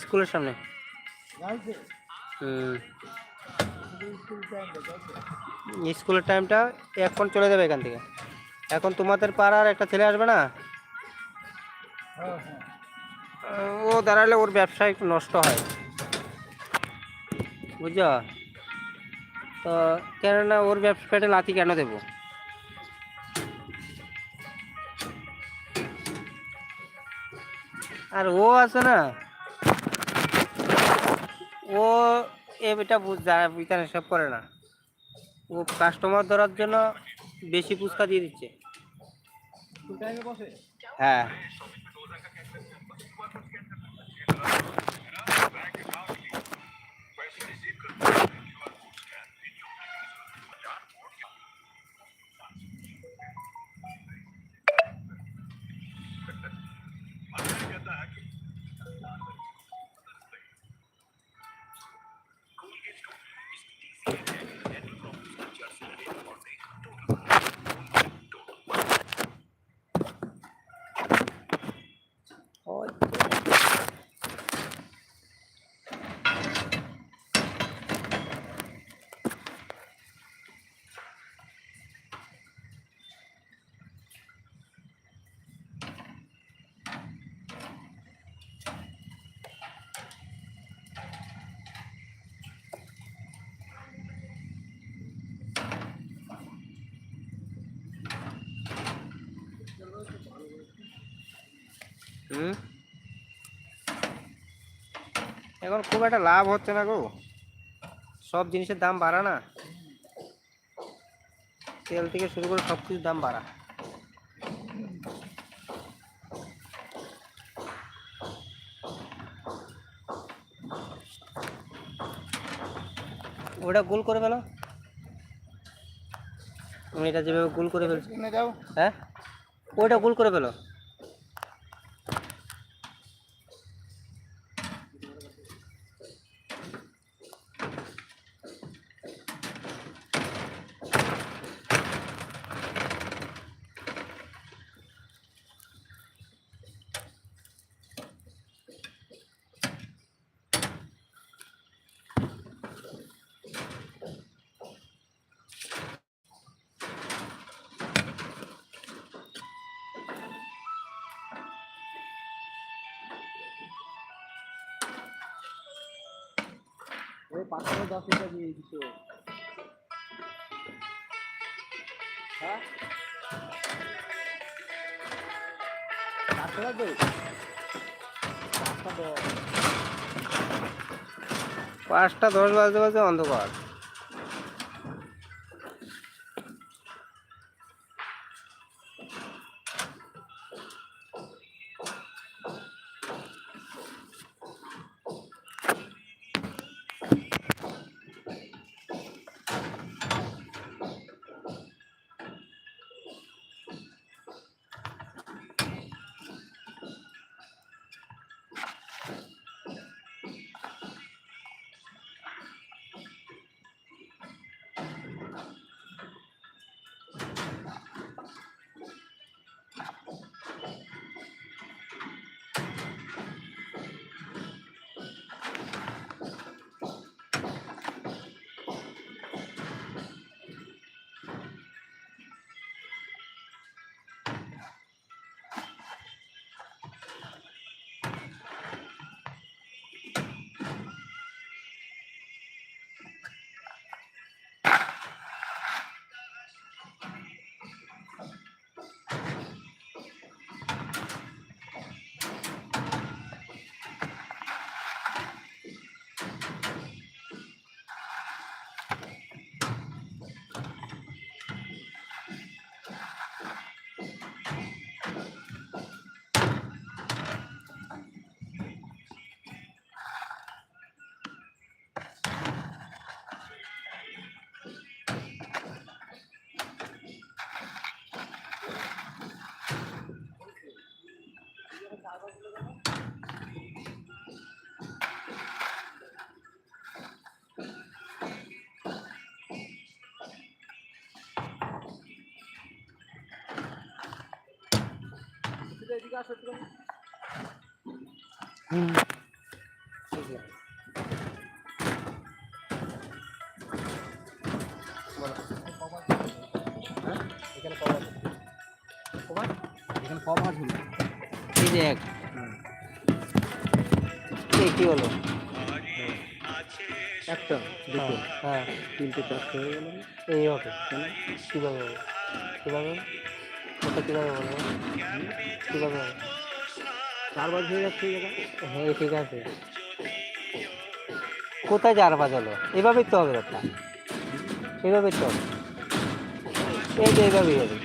স্কুলের সামনে। স্কুলের টাইমটা এখন চলে যাবে এখান থেকে। এখন তোমাদের পাড়ার একটা ছেলে আসবে না? ও দাঁড়ালে ওর ব্যবসা একটু নষ্ট হয়। বুঝছ? তো কেননা ওর ব্যবসা পেটে লাথি কেন দেবো? আর ও আছে না ও এটা বুঝতে সব করে না। ও কাস্টমার ধরার জন্য বেশি ফুচকা দিয়ে দিচ্ছে। হ্যাঁ ওই হুম? এখন খুব একটা লাভ হচ্ছে না গো। সব জিনিসের দাম বাড়া না। তেল থেকে শুরু করে সব কিছুর দাম বাড়া। ওটা গোল করে ফেলো। তুমি এটা যেভাবে গোল করে ফেলছো। যাও হ্যাঁ? ওইটা গোল করে ফেলো। ওই পাঁচশো দশ টাকা দিয়ে দিত হ্যাঁ? দশ। পাঁচটা দশ বাজতে বাজতে অন্ধকার। এখানে কম কম আছে এই যে এক কি হলো একটা দুটো। হ্যাঁ তিনটে চারটে হয়ে গেল। এই হবে? কীভাবে কীভাবে? ওটা কীভাবে বলব কীভাবে হবে? চার বাজ হয়ে যাচ্ছে হ্যাঁ ঠিক আছে। কোথায় চার বাজালো? এভাবেই তো হবে ব্যাপারটা। এভাবেই তো হবে। এই যে এইভাবেই হবে।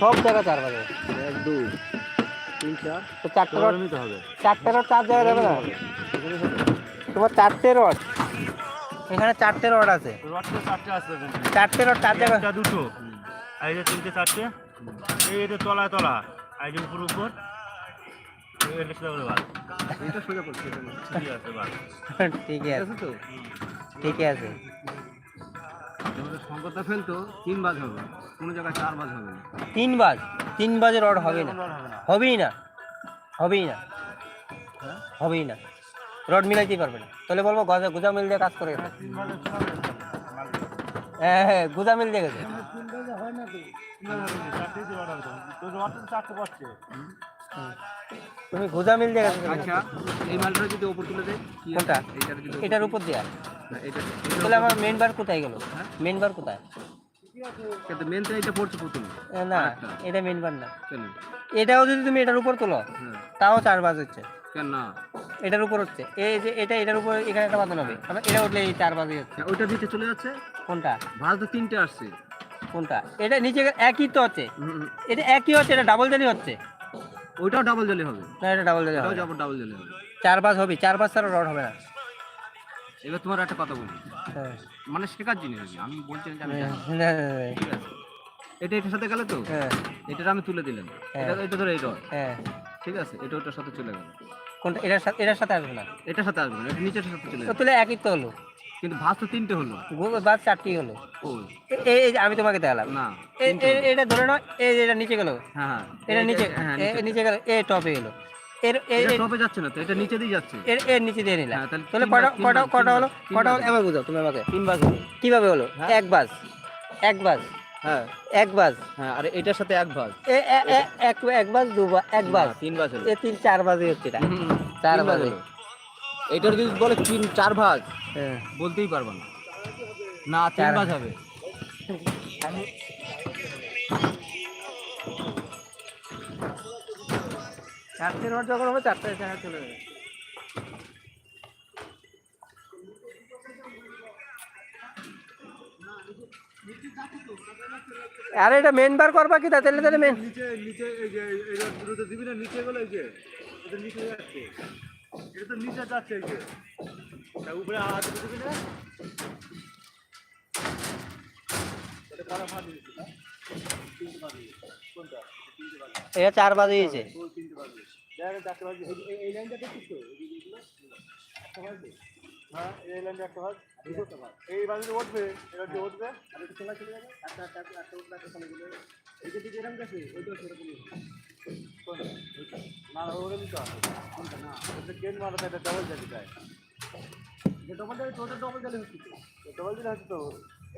সব জায়গায় চার বাজাবে এক দুই তিন চার। তো চারটে রড নিতে হবে। চারটে রড চার জায়গায় যাবে না? তোমার চারটে রড? এখানে চারটে রড আছে। চারটে রড চার জায়গায় একটা দুটো। আর এই যে তিনটে চারটে। এই এটা তলায় তলা আর এই যে উপর। উপর এটা সোজা করে বাদ। এটা সোজা করছে ঠিক আছে বাদ। ঠিক ঠিক আছে। আছে তো? ঠিক আছে। ফেলতো তিন বাজ হবে। কোনো জায়গায় চার বাজ হবে না। তিন বাজ? তিন বাজে রড হবে না। হবেই না। হবেই না। হ্যাঁ হবেই না। রড মিলাইতেই পারবে না। তাহলে বলব গজা গুজা মিল দিয়ে কাজ করে না। হ্যাঁ হ্যাঁ গুজা মিল দিয়ে গেছে। হয় না। তুমি গুজা মিল দিয়ে গেছে আচ্ছা এই মালটা যদি ওপর তুলে দেয় কোনটা? এটার উপর দেয়া এটা তাহলে আমার মেন বার কোথায় গেল? হ্যাঁ? মেন বার কোথায়? কিন্তু মেন তো এটা পড়ছে প্রথমে। না এটা মেন বার না। এটাও যদি তুমি এটার উপর তোলো হ্যাঁ। তাও চার বাজ হচ্ছে। কেন না? এটার উপর হচ্ছে। এই যে এটা এটার উপর এখানে একটা বাঁধানো হবে। এটা উঠলে এই চার বাজে হচ্ছে। হ্যাঁ, ওইটা দিতে চলে যাচ্ছে। কোনটা? ভাজ তো তিনটে আসছে। কোনটা? এটা নিচে একই তো হুম। এটা একই হচ্ছে এটা ডাবল জালি হচ্ছে। ওইটাও ডাবল জলে হবে। না এটা ডাবল জালি হবে ডাবল জলে হবে। চার বাজ হবে চার বাজ ছাড়া রড হবে না। এবার তোমার একটা কথা বলি। হ্যাঁ। মানে শেখার জিনিস আমি বলছি না যে আমি জানি। না, না, না, ঠিক আছে। এটা এটার সাথে গেল তো? হ্যাঁ। এটা আমি তুলে দিলাম। হ্যাঁ। এটা এটা ধরো এটা হ্যাঁ। ঠিক আছে? এটা ওটার সাথে চলে গেল। কোনটা? এটার সাথে এটার সাথে আসবে না। এটার সাথে আসবে না। এটা নিচের সাথে চলে তো যাবে তুলে একই তো হলো। কিন্তু ভাজ তো তিনটে হলো। চারটি হলো। এই এই আমি তোমাকে দেখালাম। না এটা ধরে নাও এই এটা নিচে গেল। হ্যাঁ হ্যাঁ। এটা নিচে হ্যাঁ নিচে গেল। এ টপে গেল এর টপে যাচ্ছে না তো এটা নিচে দিয়ে যাচ্ছে। এর এর নিচে দিয়ে নিলাম। হ্যাঁ, তাহলে কটা কটা কটা হলো? কটা হলো? এবার বুঝাও তুমি আমাকে। তিন বাজ কীভাবে হলো? এক বাজ এক বাজ হ্যাঁ। এক বাজ হ্যাঁ আর এটার সাথে এক এ- এক এক বাজ দু এক না, তিন হলো। এ তিন চার বাজে হচ্ছে এটা। চার বাজে। এটার যদি বলে তিন চার ভাগ হ্যাঁ। বলতেই পারবা না। না তিন চার- ভাজ হবে। চারটে রড যখন হবে চারটে জায়গায় চলে যাবে। আরে এটা মেন বার করবা কি তা? তাহলে তাহলে মেন নিচে নিচে এই যে এই দিবি না? নিচে গেলো এই যে এটা নিচে যাচ্ছে। এটা তো নিচে যাচ্ছে এই যে। উপরে হাত দিবি না এটা চার বাজে এই- যে। হ্যাঁ এই বাজে উঠবে দিয়ে উঠবে আর চলে যাবে। একটা উঠবে চলে এই যে এরকম গেছে সেরকমই। না ওটা দিতে না কেন মারাতে এটা ডবল জালি যে ডবল জালি তোদের ডবল জালি হচ্ছে তো ডবল জালি হচ্ছে তো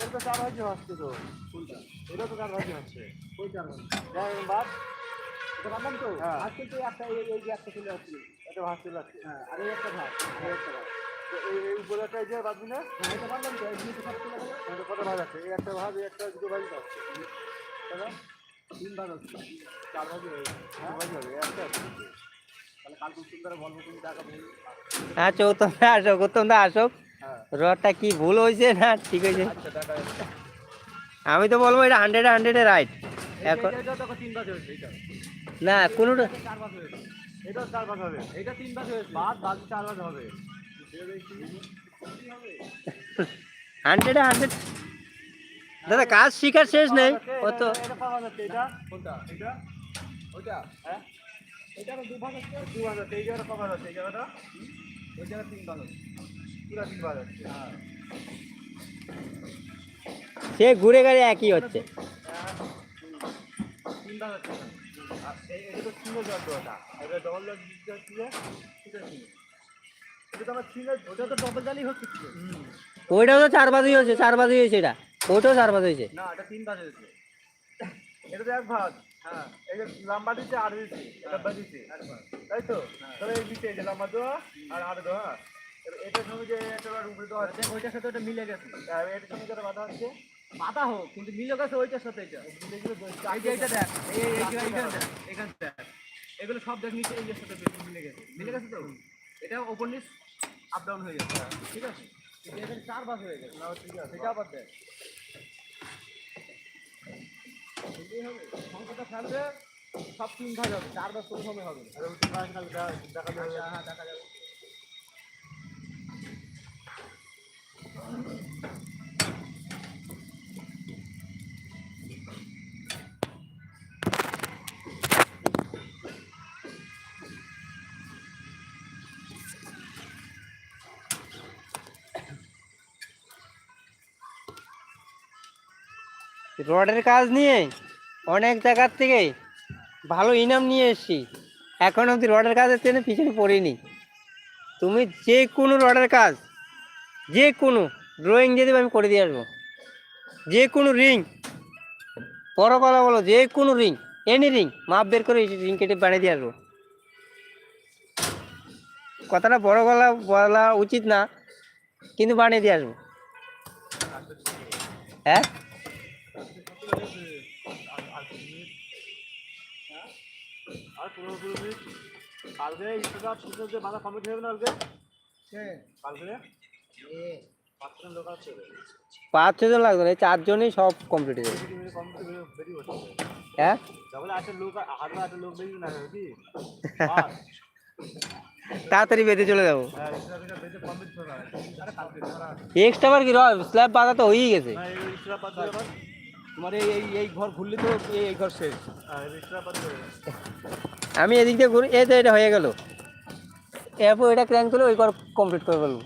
এর তো চার ভাজি হচ্ছে তো কোনটা এটা তো চার ভাজি হচ্ছে ওই চার ভাজি বাদ এটা বাদলাম তো আজকে তো একটা এই এই একটা চলে আসছে এটা ভাত চলে আসছে হ্যাঁ আর একটা ভাত আর একটা ভাত এই এই উপরে একটা এই যে বাদবি না এটা বাদলাম তো এই নিচে সব চলে গেল এটা কত ভাত আছে এই একটা ভাত একটা দুটো ভাজি আছে। হ্যাঁ চৌতম আসো গৌতম দা আসো রডটা কি ভুল হয়েছে না ঠিক হয়েছে? আমি তো বলব এটা হান্ড্রেড হান্ড্রেডে রাইট এখন না ভাগ হবে হান্ড্রেডে হান্ড্রেড দাদা, কাজ শিখার শেষ নেই। ও তো। এটা পাওয়া এটা কোনটা এটা ওইটা এটা দু ভাগ দু ভাগ আছে এই জায়গাটা পাওয়া যাচ্ছে জায়গাটা ওই জায়গা তিন ভাগ আছে পুরা তিন ভাগ আছে হ্যাঁ সে ঘুরে গাড়ি একই হচ্ছে। এই- তো জল দিতে হচ্ছে। চার চার বাজে হয়েছে এটা। ওইটাও চার বাজে হয়েছে। না এটা তিন ভাগ হয়েছে। এটা তো এক ভাগ। হ্যাঁ এই যে লম্বা দিচ্ছে আর দিচ্ছে লম্বা দিচ্ছে তাই তো? তাহলে এই দিচ্ছে এই যে লম্বা দেওয়া আর আর দেওয়া এবার এটার সঙ্গে যে একটা উপরে দেওয়া আছে ওইটার সাথে ওটা মিলে গেছে। আর এটার সঙ্গে যেটা বাধা হচ্ছে। বাধা হোক কিন্তু মিলে গেছে ওইটার সাথে এটা এটা দেখ এই এই এইখানে দেখ এখানে দেখ। এগুলো সব দেখ নিচে এই সাথে মিলে গেছে। মিলে গেছে তো? এটা ওপর নিচ আপ ডাউন হয়ে যাচ্ছে ঠিক আছে? চার ভাগ হয়ে গেছে। না ঠিক আছে। এটা আবার দেখ। সংখ্যাটা ফেলবে সব তিন ভাগ হবে চার ভাগ কোনো সময় হবে না। দেখা যাবে হ্যাঁ দেখা যাবে রডের কাজ নিয়ে অনেক জায়গার থেকে ভালো ইনাম নিয়ে এসেছি। এখন অবধি রডের কাজের জন্য পিছনে পড়িনি। তুমি যে কোনো রডের কাজ, যে কোনো ড্রয়িং দিয়ে আমি করে দিয়ে আসব। যে কোনো রিং বড় কথা বলো, যে কোনো রিং এনি রিং মাপ বের করে রিং কেটে বানিয়ে দিয়ে আসব। কথাটা বড় গলা, বলা উচিত না, কিন্তু বানিয়ে দিয়ে আসব। হ্যাঁ? কালকে সুন্দর যে বাধা কমপ্লিট হয়ে যাবে না কালকে? কালকে পাঁচজন লোক আছে পাঁচ ছজন লাগবে না চারজনই সব কমপ্লিট হয়ে যাবে হ্যাঁ? কি তাড়াতাড়ি বেঁধে চলে যাব। হ্যাঁ এক্সট্রা বার কি স্ল্যাব বাঁধা তো হয়েই গেছে। আবার। তোমার এই এই ঘর ঘুরলে তো এই এই ঘর শেষ। আমি এদিক দিয়ে ঘুরে, এই তো এটা হয়ে গেল। এরপর এটা ক্র্যাঙ্ক তুলে ওই কর কমপ্লিট করে ফেলব।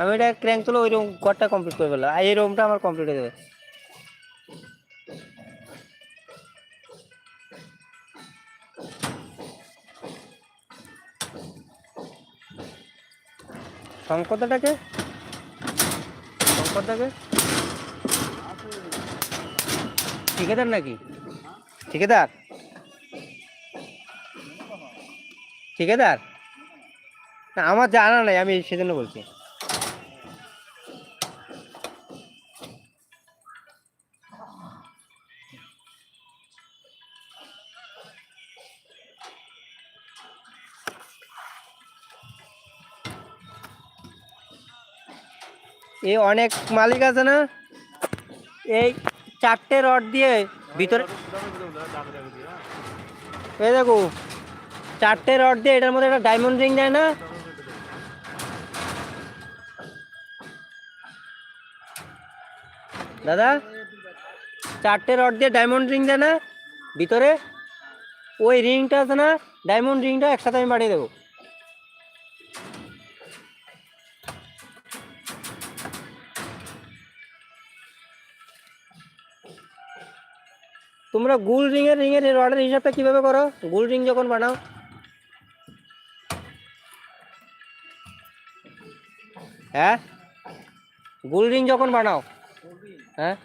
আমি এটা ক্র্যাঙ্ক তুলে ওই রুম ঘরটা কমপ্লিট করে ফেললাম। আর এই রুমটা আমার কমপ্লিট হয়ে যাবে। শঙ্করদাটাকে শঙ্করদাকে ঠিকাদার নাকি? ঠিকাদার? ঠিকাদার? না আমার জানা নাই আমি সেজন্য বলছি। এই অনেক মালিক আছে না? এই চারটে রড দিয়ে ভিতরে এই দেখো, চারটে রড দিয়ে এটার মধ্যে একটা ডায়মন্ড রিং দেয় না? দাদা, চারটে রড দিয়ে ডায়মন্ড রিং দেয় না? ভিতরে ওই রিংটা আছে না? ডায়মন্ড রিংটা একসাথে আমি বাড়িয়ে দেবো। তোমরা গুল রিং এর রিং এর রডের হিসাবটা কীভাবে করো? গুল রিং যখন বানাও। হ্যাঁ? গুল রিং যখন বানাও। হ্যাঁ?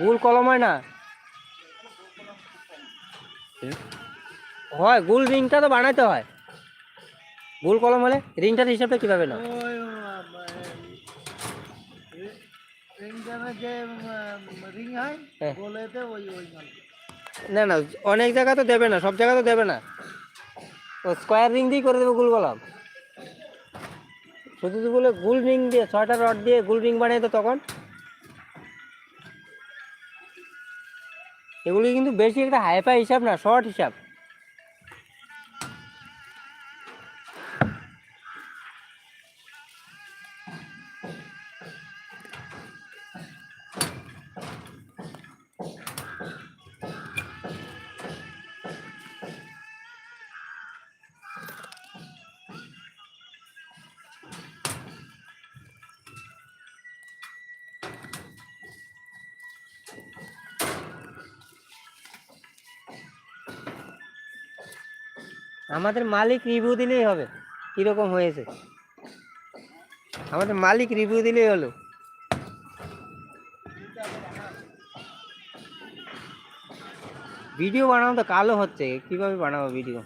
গুল কলম হয় না? হয়, গুল রিংটা তো বানাইতে হয়। গুল কলম হলে রিংটার হিসাবটা কীভাবে না ওই যে রিং হয়। ওই ওই মাল। না না অনেক জায়গা তো দেবে না সব জায়গা তো দেবে না। ও স্কোয়ার রিং দিয়ে করে দেবে গুল কলম শুধু তো বলে গুল রিং দিয়ে ছয়টা রড দিয়ে গুল রিং বানিয়ে তো তখন। এগুলি কিন্তু বেশি একটা হাইফাই হিসাব না শর্ট হিসাব। আমাদের মালিক রিভিউ দিলেই হবে। কীরকম হয়েছে? আমাদের মালিক রিভিউ দিলেই হলো। ভিডিও বানানো তো কালো হচ্ছে, কীভাবে বানাবো ভিডিও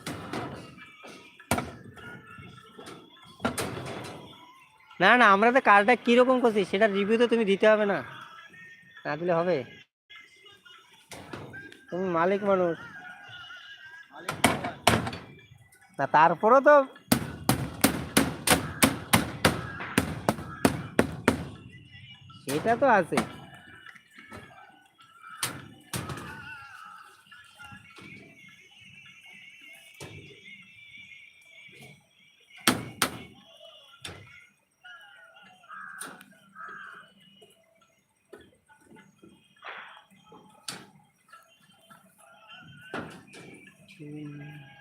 না না, আমরা তো কাজটা কীরকম করছি সেটা রিভিউ তো তুমি দিতে হবে না। না দিলে হবে। তুমি মালিক মানুষ। না তারপরও তো সেটা তো আছে। কালকের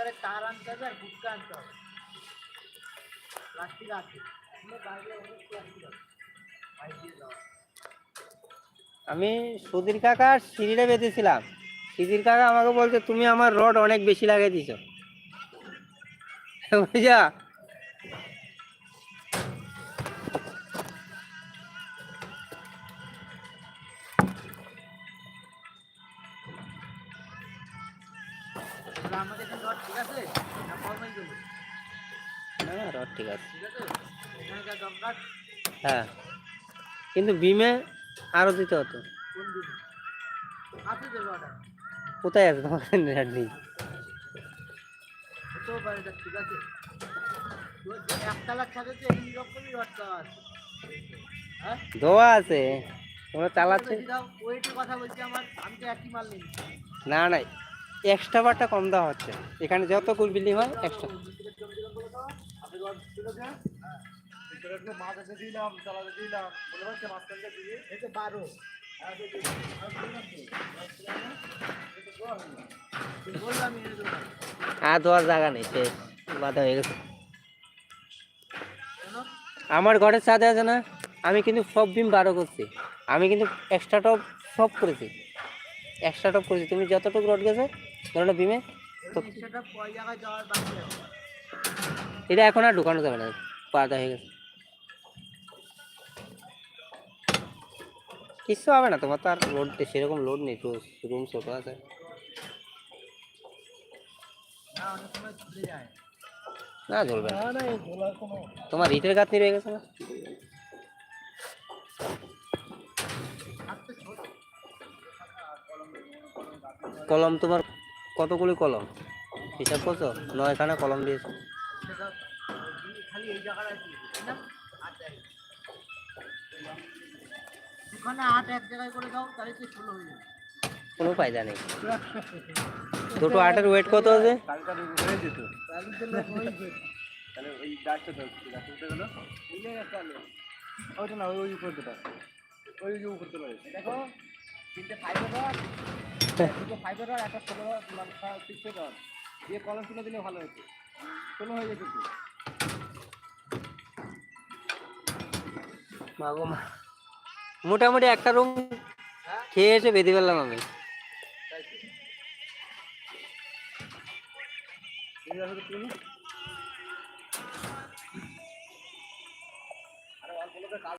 ধারে তার আনতে হবে আর গুটকা আনতে হবে। দিয়ে আছে আমি সুধীর কাকা সিঁড়িটা বেঁধেছিলাম। সুধীর কাকা আমাকে বলছে, তুমি আমার রড অনেক বেশি লাগিয়ে দিছো বুঝা কিন্তু বিমে আরও দিতে হতো। কোথায় আছে তোমার ঠিক আছে। তোমরা চালাচ্ছে? না না এক্সট্রা বারটা কম দেওয়া হচ্ছে। এখানে যত কুল বিল্ডিং হয় এক্সট্রা মাছ আছে দিলাম চালাতে দিলাম। বলে পারছে মাঝখানটা দিয়ে এই বারো। আর জায়গা নেই শেষ। বাধা হয়ে গেছে। আমার ঘরের ছাদে আছে না আমি কিন্তু সব বিম বারো করছি। আমি কিন্তু এক্সট্রা টপ সব করেছি। এক্সট্রা টপ করেছি। তুমি যতটুকু রড গেছে ধরো বিমে এটা এখন আর ঢুকানো যাবে না বাধা হয়ে গেছে। কিচ্ছু হবে না, তোমার তো আর লোড সেরকম লোড নেই তো রুম ছোট আছে। না, জ্বলবে না। তোমার ইটের গাঁথনি রয়ে গেছে না? কলম তোমার কতগুলি কলম? হিসাব করছ? নয় নয়খানা কলম দিয়েছে। খালি এই জায়গাটা আট এক জায়গায় করে দাও তাহলে তো ষোলো হয়ে যাবে। কোনো ফায়দা নেই। দুটো আটের ওয়েট কত আছে? ওই ওইটা না ওই রয়েছে দেখো তিনটে ফাইবার দুটো ফাইবার একটা ষোলো মানে সিক্সের রড। দিয়ে কলম তুলে দিলে ভালো হতো। ষোলো হয়ে যেত মাগো মা। মোটামুটি একটা রুম খেয়ে এসে বেঁধে ফেললাম আমি।